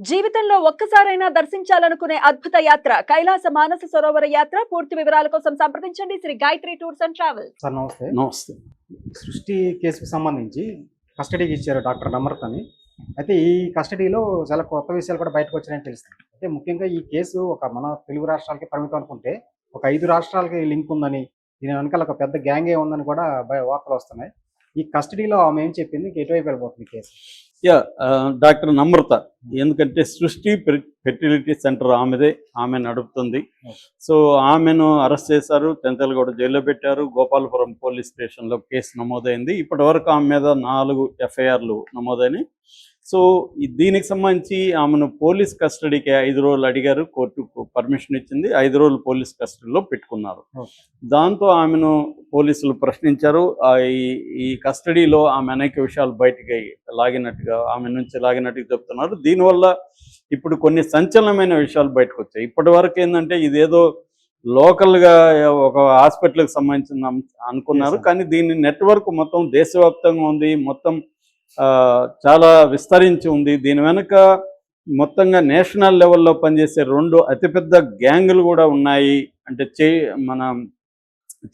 జీవితంలో ఒక్కసారైనా దర్శించాలనుకునే అద్భుత యాత్ర కైలాస మానస సరోవర యాత్ర. పూర్తి వివరాల కోసం సంప్రదించండి. Shri Gayatri tours and travels. Sir నమస్తే. నమస్తే. సృష్టి కేసుకు సంబంధించి కస్టడీకి ఇచ్చారు డాక్టర్ నమ్రత్ అని అయితే ఈ కస్టడీలో చాలా కొత్త విషయాలు కూడా బయటకు వచ్చినాయని తెలుస్తుంది. అయితే ముఖ్యంగా ఈ కేసు ఒక మన తెలుగు రాష్ట్రాలకి పరిమితం అనుకుంటే ఒక ఐదు రాష్ట్రాలకి లింక్ ఉందని దీని వెనకాల ఒక పెద్ద గ్యాంగే ఉందని కూడా బయ- వార్తలు వస్తున్నాయి. ఈ కస్టడీలో ఆమె ఏం చెప్పింది? ఎటువైపు వెళ్ళిపోతుంది కేసు. యా ఆ, డాక్టర్ నమ్రత. ఎందుకంటే సృష్టి ఫెర్టిలిటీ సెంటర్ ఆమెదే ఆమె నడుపుతుంది. సో ఆమెను అరెస్ట్ చేశారు తెంతలగూడ జైల్లో పెట్టారు గోపాలపురం పోలీస్ స్టేషన్లో కేసు నమోదైంది. ఇప్పటి వరకు ఆమె మీద నాలుగు ఎఫ్ఐఆర్లు నమోదైనాయి. సో దీనికి సంబంధించి ఆమెను పోలీస్ కస్టడీకి ఐదు రోజులు అడిగారు కోర్టు పర్మిషన్ ఇచ్చింది ఐదు రోజులు పోలీస్ కస్టడీలో పెట్టుకున్నారు. దాంతో ఆమెను పోలీసులు ప్రశ్నించారు ఈ- కస్టడీలో ఆమె అనేక విషయాలు బయటికి లాగినట్టుగా ఆమె నుంచి లాగినట్టుగా చెప్తున్నారు దీనివల్ల ఇప్పుడు కొన్ని సంచలనమైన విషయాలు బయటకు వచ్చాయి ఇప్పటి వరకు ఏంటంటే ఇదేదో లోకల్గా ఒక హాస్పిటల్కి సంబంధించిన అనుకున్నారు. కానీ దీని నెట్వర్క్ మొత్తం దేశవ్యాప్తంగా ఉంది మొత్తం చాలా విస్తరించి ఉంది. దీని వెనుక మొత్తంగా నేషనల్ లెవెల్లో పనిచేసే రెండు అతిపెద్ద గ్యాంగులు కూడా ఉన్నాయి. అంటే చే మన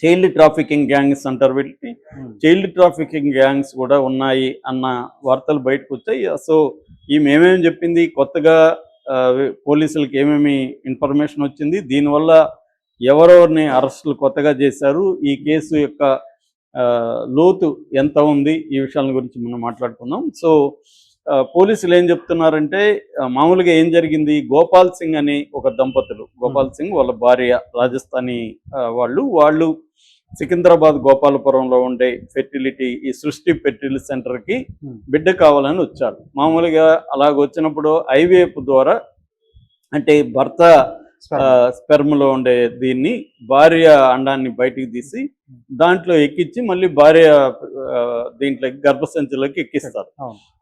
చైల్డ్ ట్రాఫికింగ్ గ్యాంగ్స్ అంటారు వీటిని. చైల్డ్ ట్రాఫికింగ్ గ్యాంగ్స్ కూడా ఉన్నాయి అన్న వార్తలు బయటకు వచ్చాయి. సో ఈమె ఏమేమి చెప్పింది? కొత్తగా పోలీసులకు ఏమేమి ఇన్ఫర్మేషన్ వచ్చింది? దీనివల్ల ఎవరెవరిని అరెస్టులు కొత్తగా చేశారు? ఈ కేసు యొక్క లోతు ఎంత ఉంది ఈ విషయాల గురించి మనం మాట్లాడుకుందాం. సో పోలీసులు ఏం చెప్తున్నారంటే మామూలుగా ఏం జరిగింది? గోపాల్ సింగ్ అని ఒక దంపతులు గోపాల్ సింగ్ వాళ్ళ భార్య రాజస్థానీ వాళ్ళు వాళ్ళు సికింద్రాబాద్ గోపాలపురంలో ఉండే ఫెర్టిలిటీ ఈ సృష్టి ఫెర్టిలిటీ సెంటర్కి. బిడ్డ కావాలని వచ్చారు. మామూలుగా అలాగ వచ్చినప్పుడు ఐవీఎఫ్ ద్వారా అంటే భర్త స్పెర్మ్లో ఉండే దీన్ని భార్య అండాన్ని బయటికి తీసి దాంట్లో ఎక్కించి మళ్ళీ భార్య దీంట్లోకి గర్భసంచిలోకి ఎక్కిస్తారు.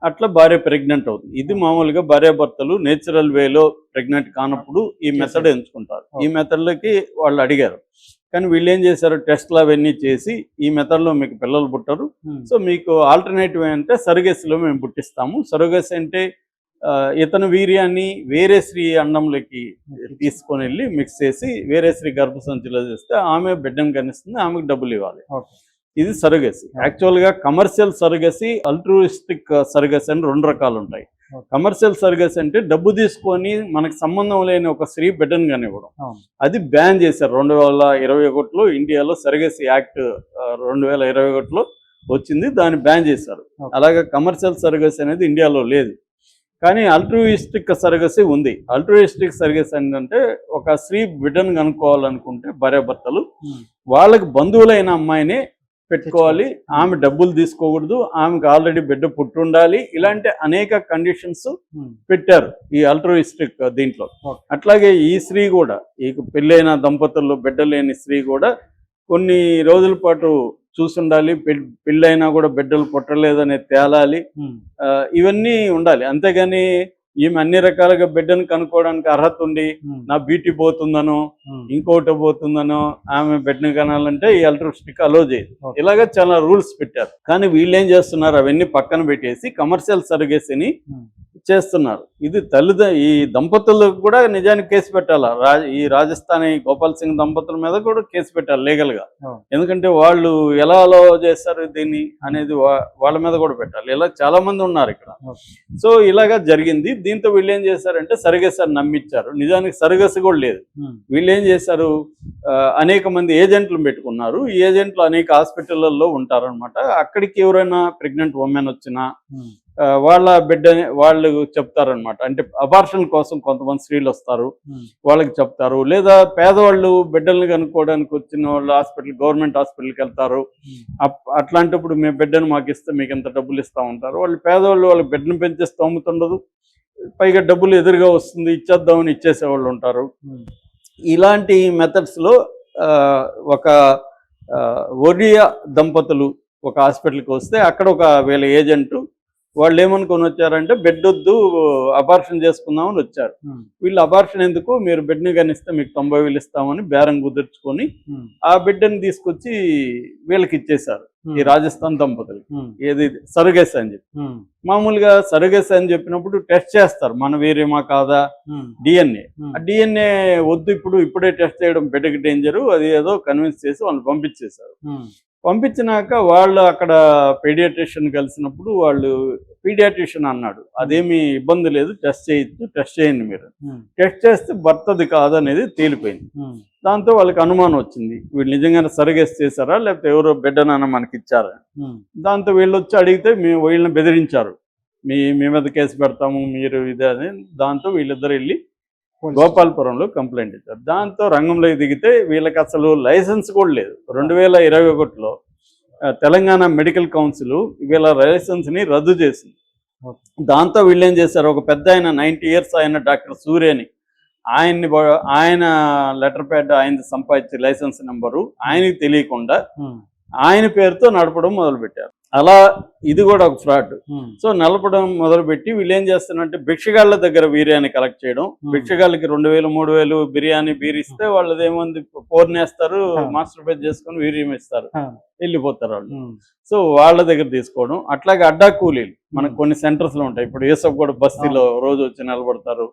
అట్లా భార్య ప్రెగ్నెంట్ అవుతుంది. ఇది మామూలుగా భార్యాభర్తలు నేచురల్ వేలో ప్రెగ్నెంట్ కానప్పుడు ఈ మెథడ్ ఎంచుకుంటారు. ఈ మెథడ్లకి వాళ్ళు అడిగారు. కానీ వీళ్ళు ఏం చేశారు? టెస్ట్లు అవన్నీ చేసి ఈ మెథడ్లో మీకు పిల్లలు పుట్టరు. సో మీకు ఆల్టర్నేటివ్ అంటే సరుగేసిలో మేము పుట్టిస్తాము. సరుగేసి అంటే ఇతను వీర్యాన్ని వేరే స్త్రీ అండంలోకి తీసుకొని వెళ్ళి మిక్స్ చేసి వేరే స్త్రీ గర్భసంచిలో చేస్తే ఆమె బిడ్డను కనిస్తుంది ఆమెకు డబ్బులు ఇవ్వాలి. ఇది సరుగసి. యాక్చువల్గా కమర్షియల్ సరుగసి అల్ట్రూయిస్టిక్ సరుగసి అని రెండు రకాలు ఉంటాయి. కమర్షియల్ సరుగసి అంటే డబ్బు తీసుకొని మనకు సంబంధం లేని ఒక స్త్రీ బిడ్డను కనివ్వడం. అది బ్యాన్ చేశారు. రెండు వేల ఇరవై ఒకటిలో ఇండియాలో సరగసి యాక్ట్ రెండు వేల ఇరవై ఒకటిలో వచ్చింది. దాన్ని బ్యాన్ చేశారు. అలాగే కమర్షియల్ సర్గస్ అనేది ఇండియాలో లేదు. కానీ అల్ట్రూయిస్టిక్ సర్గసి ఉంది. అల్ట్రూయిస్టిక్ సర్గస్ ఏంటంటే ఒక స్త్రీ బిడ్డను కనుక్కోవాలనుకుంటే భార్యాభర్తలు వాళ్ళకి బంధువులైన అమ్మాయిని పెట్టుకోవాలి. ఆమె డబ్బులు తీసుకోకూడదు. ఆమెకు ఆల్రెడీ బిడ్డ పుట్టుండాలి. ఇలాంటి అనేక కండిషన్స్ పెట్టారు ఈ అల్ట్రోయిస్టిక్ దీంట్లో. అట్లాగే ఈ స్త్రీ కూడా ఈ పెళ్ళైన దంపతుల్లో బిడ్డ లేని స్త్రీ కూడా కొన్ని రోజుల పాటు చూసుండాలి పెళ్ళైనా కూడా బిడ్డలు పుట్టలేదని తేలాలి. ఇవన్నీ ఉండాలి. అంతేగాని ఈమె అన్ని రకాలుగా బిడ్డను కనుక్కోవడానికి అర్హత ఉండి నా బ్యూటీ పోతుందనో ఇంకోటి పోతుందనో ఆమె బిడ్డను కనాలంటే ఈ అల్ట్రోస్టిక్ అలో చేయదు. ఇలాగ చాలా రూల్స్ పెట్టారు. కానీ వీళ్ళు ఏం చేస్తున్నారు? అవన్నీ పక్కన పెట్టేసి కమర్షియల్ సర్గేసిని చేస్తున్నారు. ఇది తల్లిద ఈ దంపతులకు కూడా నిజానికి కేసు పెట్టాలి. ఈ రాజస్థానీ గోపాల్ సింగ్ దంపతుల మీద కూడా కేసు పెట్టాలి లీగల్గా. ఎందుకంటే వాళ్ళు ఎలా అలో చేస్తారు దీన్ని అనేది వాళ్ళ మీద కూడా పెట్టాలి. ఇలా చాలా మంది ఉన్నారు ఇక్కడ. సో ఇలాగా జరిగింది. దీంతో వీళ్ళు ఏం చేశారంటే సరిగస్ అని నమ్మించారు నిజానికి సరిగస్ కూడా లేదు. వీళ్ళు ఏం చేశారు? అనేక మంది ఏజెంట్లు పెట్టుకున్నారు. ఈ ఏజెంట్లు అనేక హాస్పిటళ్ళలో ఉంటారనమాట అక్కడికి ఎవరైనా ప్రెగ్నెంట్ ఉమెన్ వచ్చినా వాళ్ళ బిడ్డ వాళ్ళు చెప్తారనమాట అంటే అబార్షన్ కోసం కొంతమంది స్త్రీలు వస్తారు. వాళ్ళకి చెప్తారు. లేదా పేదవాళ్ళు బిడ్డల్ని కనుక్కోవడానికి వచ్చిన వాళ్ళు హాస్పిటల్ గవర్నమెంట్ హాస్పిటల్కి వెళ్తారు. అప్- అట్లాంటప్పుడు మేము బిడ్డను మాకు ఇస్తే మీకు ఎంత డబ్బులు ఇస్తా ఉంటారు. వాళ్ళు పేదవాళ్ళు వాళ్ళ బిడ్డను పెంచే స్తోమత ఉండదు పైగా డబ్బులు ఎదురుగా వస్తుంది. ఇచ్చేద్దామని ఇచ్చేసేవాళ్ళు ఉంటారు. ఇలాంటి మెథడ్స్లో ఒక ఒరియా దంపతులు ఒక హాస్పిటల్కి వస్తే అక్కడ ఒక వీళ్ళ ఏజెంట్ వాళ్ళు ఏమనుకొని వచ్చారంటే బెడ్ వద్దు అబార్షన్ చేసుకుందామని వచ్చారు. వీళ్ళు అబార్షన్ ఎందుకు? మీరు బెడ్ని కనిస్తే మీకు తొంభై వేలు ఇస్తామని బేరం కుదుర్చుకొని ఆ బిడ్డని తీసుకొచ్చి వీళ్ళకి ఇచ్చేశారు. ఈ రాజస్థాన్ దంపతులు ఏది సరుగేస్ అని చెప్పి. మామూలుగా సరుగేస్ అని చెప్పినప్పుడు టెస్ట్ చేస్తారు. మన వీర్యమా కాదా? డిఎన్ఏ. ఆ డిఎన్ఏ వద్దు ఇప్పుడు ఇప్పుడే టెస్ట్ చేయడం బిడ్డకి డేంజరు అది ఏదో కన్విన్స్ చేసి వాళ్ళు పంపించేశారు. పంపించినాక వాళ్ళు అక్కడ పీడియాట్రిషియన్ కలిసినప్పుడు వాళ్ళు పీడియాట్రిషియన్ అన్నాడు. అదేమీ ఇబ్బంది లేదు టెస్ట్ చేయొచ్చు టెస్ట్ చేయండి మీరు. టెస్ట్ చేస్తే భర్తది కాదనేది తేలిపోయింది. దాంతో వాళ్ళకి అనుమానం వచ్చింది. వీళ్ళు నిజంగానే సరిగేసి చేశారా లేకపోతే ఎవరో బిడ్డనన్న మనకి ఇచ్చారా? దాంతో వీళ్ళు వచ్చి అడిగితే మేము వీళ్ళని బెదిరించారు. మీ మీ మీద కేసు పెడతాము మీరు ఇదే అని దాంతో వీళ్ళిద్దరు వెళ్ళి గోపాల్పురంలో కంప్లైంట్ ఇచ్చారు. దాంతో రంగంలోకి దిగితే వీళ్ళకి అసలు లైసెన్స్ కూడా లేదు. రెండు వేల ఇరవై ఒకటిలో తెలంగాణ మెడికల్ కౌన్సిల్ వీళ్ళ లైసెన్స్ని రద్దు చేసింది. దాంతో వీళ్ళు ఏం చేశారు? ఒక పెద్ద ఆయన నైంటీ ఇయర్స్ ఆయన డాక్టర్ సూర్యని ఆయన్ని ఆయన లెటర్ ప్యాడ్ ఆయన సంపాదించే లైసెన్స్ నెంబరు ఆయనకి తెలియకుండా ఆయన పేరుతో నడపడం మొదలుపెట్టారు. అలా ఇది కూడా ఒక ఫ్రాడ్. సో నలపడం మొదలుపెట్టి వీళ్ళు ఏం చేస్తున్నారంటే భిక్షగాళ్ళ దగ్గర బిర్యానీ కలెక్ట్ చేయడం. భిక్షగాళ్ళకి రెండు వేలు మూడు వేలు బిర్యానీ బీరిస్తే వాళ్ళది ఏముంది పోర్నేస్తారు. మాస్టర్ పేజ్ చేసుకొని వీర్యం ఇస్తారు. వెళ్ళిపోతారు వాళ్ళు. సో వాళ్ళ దగ్గర తీసుకోవడం. అట్లాగే అడ్డా కూలీలు. మనకు. కొన్ని సెంటర్స్లో ఉంటాయి. ఇప్పుడు ఏసప్ కూడా బస్తీలో రోజు వచ్చి నిలబడతారు.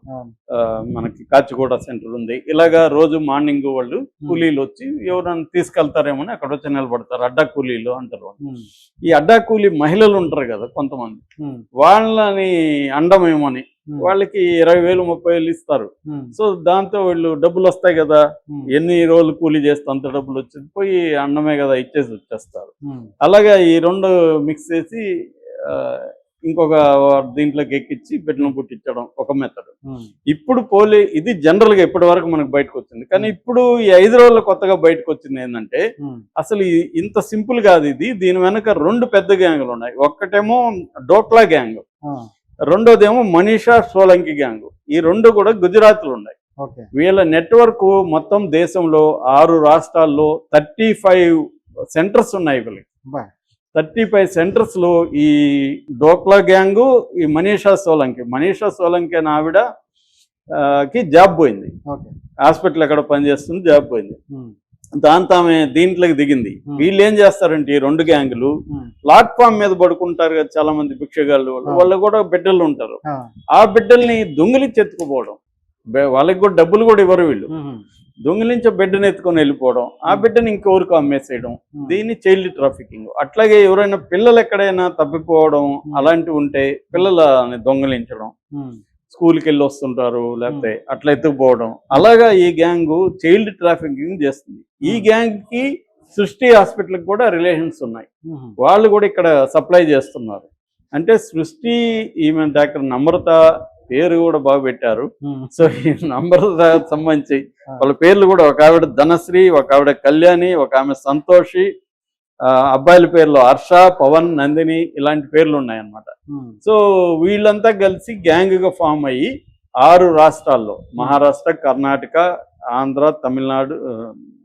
మనకి కాచిగూడ సెంటర్ ఉంది. ఇలాగా రోజు మార్నింగ్ వాళ్ళు కూలీలు వచ్చి ఎవరైనా తీసుకెళ్తారేమో అక్కడ వచ్చి నిలబడతారు. అడ్డా కూలీలు అంటారు ఈ అడ్డా కూలీ మహిళలు ఉంటారు కదా కొంతమంది. వాళ్ళని అండమేమని ఉమ్, వాళ్ళకి ఇరవై వేలు ముప్పై వేలు ఇస్తారు. ఉమ్, సో దాంతో వీళ్ళు డబ్బులు వస్తాయి కదా. ఉమ్, ఎన్ని రోజులు కూలీ చేస్తే అంత డబ్బులు వచ్చి పోయి అన్నమే కదా ఇచ్చేసి వచ్చేస్తారు. అలాగే ఈ రెండు మిక్స్ చేసి ఇంకొక దీంట్లోకి ఎక్కించి బిడ్డను పుట్టించడం ఒక మెథడ్ ఇప్పుడు పోలీ ఇది జనరల్గా ఇప్పటి వరకు మనకు బయటకు వచ్చింది. కానీ ఇప్పుడు ఈ ఐదు రోజులు కొత్తగా బయటకు వచ్చింది ఏంటంటే అసలు ఇంత సింపుల్ కాదు ఇది. దీని వెనక రెండు పెద్ద గ్యాంగులు ఉన్నాయి. ఒక్కటేమో డోక్లా గ్యాంగ్ రెండోదేమో మనీషా సోలంకి గ్యాంగ్ ఈ రెండు కూడా గుజరాత్లో ఉన్నాయి. వీళ్ళ నెట్వర్క్ మొత్తం దేశంలో ఆరు రాష్ట్రాల్లో థర్టీ ఫైవ్ సెంటర్స్ ఉన్నాయి వీళ్ళకి. థర్టీ ఫైవ్ సెంటర్స్లో ఈ డోక్లా గ్యాంగు ఈ మనీషా సోలంకి. మనీషా సోలంకి అనే ఆవిడ ఆ, కి జాబ్ పోయింది. హాస్పిటల్ ఎక్కడ పనిచేస్తుంది? జాబ్ పోయింది. దాంతో ఆమె దీంట్లోకి దిగింది. వీళ్ళు ఏం చేస్తారంటే ఈ రెండు గ్యాంగులు ప్లాట్ఫామ్ మీద పడుకుంటారు కదా చాలా మంది భిక్షగాళ్ళు వాళ్ళు. కూడా బిడ్డలు ఉంటారు. ఆ, బిడ్డల్ని దొంగిలించి ఎత్తుకుపోవడం వాళ్ళకి కూడా డబ్బులు కూడా ఇవ్వరు వీళ్ళు. దొంగిలించి బిడ్డను ఎత్తుకొని వెళ్ళిపోవడం. ఆ. బిడ్డని ఇంకెవరికి అమ్మేసేయడం. దీన్ని చైల్డ్ ట్రాఫికింగ్. అట్లాగే ఎవరైనా పిల్లలు ఎక్కడైనా తప్పిపోవడం అలాంటివి ఉంటే పిల్లలని దొంగిలించడం. స్కూల్కి వెళ్ళి వస్తుంటారు లేకపోతే అట్లా ఎత్తుకుపోవడం. అలాగా ఈ గ్యాంగ్ చైల్డ్ ట్రాఫికింగ్ చేస్తుంది. ఈ. గ్యాంగ్కి సృష్టి హాస్పిటల్కి కూడా రిలేషన్స్ ఉన్నాయి. వాళ్ళు కూడా ఇక్కడ సప్లై చేస్తున్నారు. అంటే సృష్టి ఈమె డాక్టర్ నమ్రత పేరు కూడా బాగా పెట్టారు. సో ఈ నమ్రత సంబంధించి వాళ్ళ పేర్లు కూడా ఒక ఆవిడ ధనశ్రీ ఒక ఆవిడ కళ్యాణి ఒక ఆమె సంతోషి అబ్బాయిల పేర్లు హర్ష పవన్ నందిని ఇలాంటి పేర్లు ఉన్నాయన్నమాట. సో వీళ్ళంతా కలిసి గ్యాంగ్గా ఫామ్ అయ్యి ఆరు రాష్ట్రాల్లో మహారాష్ట్ర కర్ణాటక ఆంధ్ర తమిళనాడు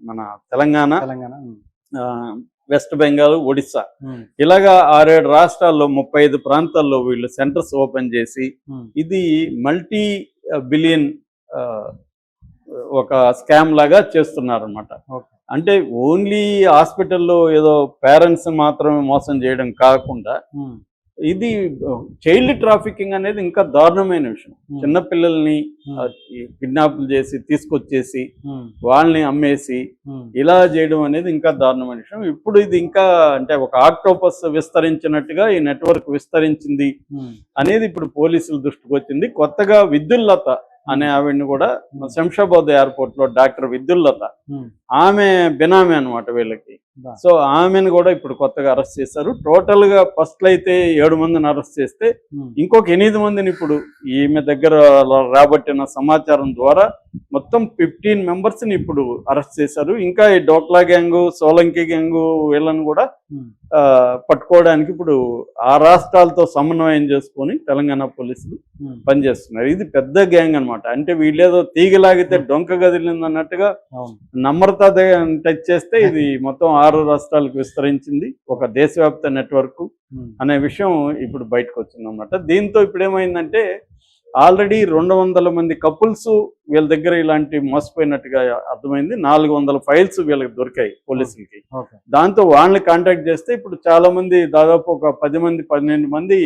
మన తెలంగాణ వెస్ట్ బెంగాల్ ఒడిస్సా. ఇలాగా ఆరేడు రాష్ట్రాల్లో ముప్పై ఐదు ప్రాంతాల్లో వీళ్ళు సెంటర్స్ ఓపెన్ చేసి ఇది మల్టీ బిలియన్ ఒక స్కామ్ లాగా చేస్తున్నారు అనమాట. అంటే ఓన్లీ హాస్పిటల్లో ఏదో పేరెంట్స్ మాత్రమే మోసం చేయడం కాకుండా ఉమ్, ఇది చైల్డ్ ట్రాఫికింగ్ అనేది ఇంకా దారుణమైన విషయం. ఉమ్, చిన్న పిల్లల్ని ఉమ్, కిడ్నాప్లు చేసి తీసుకొచ్చేసి వాళ్ళని అమ్మేసి ఇలా చేయడం అనేది ఇంకా దారుణమైన విషయం. ఇప్పుడు ఇది ఇంకా అంటే ఒక ఆక్టోపస్ విస్తరించినట్టుగా ఈ నెట్వర్క్ విస్తరించింది అనేది ఇప్పుడు పోలీసుల దృష్టికి వచ్చింది. కొత్తగా విద్యుల్లత అనే ఆవిడని కూడా శంషాబాద్ ఎయిర్పోర్ట్లో డాక్టర్ విద్యుల్లత ఉమ్, ఆమె బినామీ అన్నమాట వీళ్ళకి. సో ఆమెను కూడా ఇప్పుడు కొత్తగా అరెస్ట్ చేశారు. టోటల్గా ఫస్ట్ అయితే ఏడు మందిని అరెస్ట్ చేస్తే ఇంకొక ఎనిమిది మందిని ఇప్పుడు ఈమె దగ్గర రాబట్టిన సమాచారం ద్వారా మొత్తం ఫిఫ్టీన్ మెంబర్స్ని ఇప్పుడు అరెస్ట్ చేశారు. ఇంకా ఈ డోక్లా గ్యాంగ్ సోలంకి గ్యాంగ్ వీళ్ళని కూడా పట్టుకోవడానికి ఇప్పుడు ఆ రాష్ట్రాలతో సమన్వయం చేసుకొని తెలంగాణ పోలీసులు ఉమ్, పనిచేస్తున్నారు. ఇది పెద్ద గ్యాంగ్ అన్నమాట. అంటే వీళ్ళేదో తీగలాగితే డొంక గదిలింది అన్నట్టుగా నమ్రత టచ్ చేస్తే ఇది మొత్తం ఆరు రాష్ట్రాలకు విస్తరించింది. ఒక దేశవ్యాప్త నెట్వర్క్ అనే విషయం ఇప్పుడు బయటకు వచ్చింది అనమాట దీంతో ఇప్పుడు ఏమైందంటే ఆల్రెడీ రెండు వందల మంది కపుల్స్ వీళ్ళ దగ్గర ఇలాంటి మోసపోయినట్టుగా అర్థమైంది. నాలుగు వందల ఫైల్స్ వీళ్ళకి దొరికాయి పోలీసులకి. దాంతో వాళ్ళని కాంటాక్ట్ చేస్తే ఇప్పుడు చాలా మంది దాదాపు ఒక పది మంది పన్నెండు మంది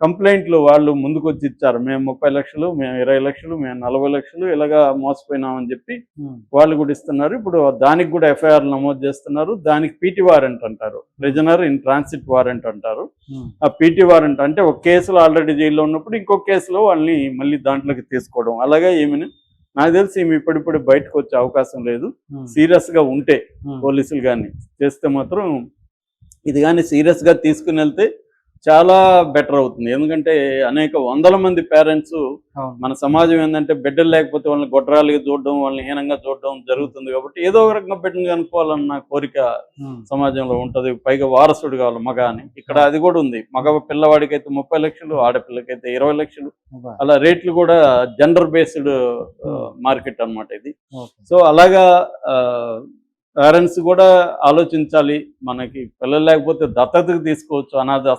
కంప్లైంట్లు వాళ్ళు ముందుకు వచ్చి ఇచ్చారు. మేము ముప్పై లక్షలు మేము ఇరవై లక్షలు మేము నలభై లక్షలు ఇలాగా మోసపోయినామని చెప్పి ఉమ్, వాళ్ళు కూడా ఇస్తున్నారు. ఇప్పుడు దానికి కూడా ఎఫ్ఐఆర్ నమోదు చేస్తున్నారు. దానికి పీటీ వారెంట్ అంటారు. ప్రిజనర్ ఇన్ ట్రాన్సిట్ వారెంట్ అంటారు. ఉమ్, ఆ పీటీ వారెంట్ అంటే ఒక కేసులో ఆల్రెడీ జైల్లో ఉన్నప్పుడు ఇంకో కేసులో వాళ్ళని మళ్ళీ దాంట్లోకి తీసుకోవడం. అలాగే ఏమని? నాకు తెలిసి ఈమె ఇప్పుడిప్పుడు బయటకు వచ్చే అవకాశం లేదు. ఉమ్, సీరియస్గా ఉంటే పోలీసులు కానీ చేస్తే మాత్రం ఇది కానీ సీరియస్గా తీసుకుని వెళ్తే చాలా బెటర్ అవుతుంది. ఎందుకంటే అనేక వందల మంది పేరెంట్స్ మన సమాజం ఏంటంటే బిడ్డలు లేకపోతే వాళ్ళని గొడ్రాలుగా చూడడం వాళ్ళని హీనంగా చూడడం జరుగుతుంది కాబట్టి ఏదో ఒక రకంగా బిడ్డను కనుక్కోవాలన్న కోరిక సమాజంలో ఉంటది. పైగా వారసుడు కావాలి మగ అని ఇక్కడ అది కూడా ఉంది. మగ పిల్లవాడికి అయితే ముప్పై లక్షలు ఆడపిల్లకైతే ఇరవై లక్షలు. అలా రేట్లు కూడా జెండర్ బేస్డ్ మార్కెట్ అన్నమాట ఇది. సో అలాగా పేరెంట్స్ కూడా ఆలోచించాలి. మనకి పిల్లలు లేకపోతే దత్తతకు తీసుకోవచ్చు అనాథ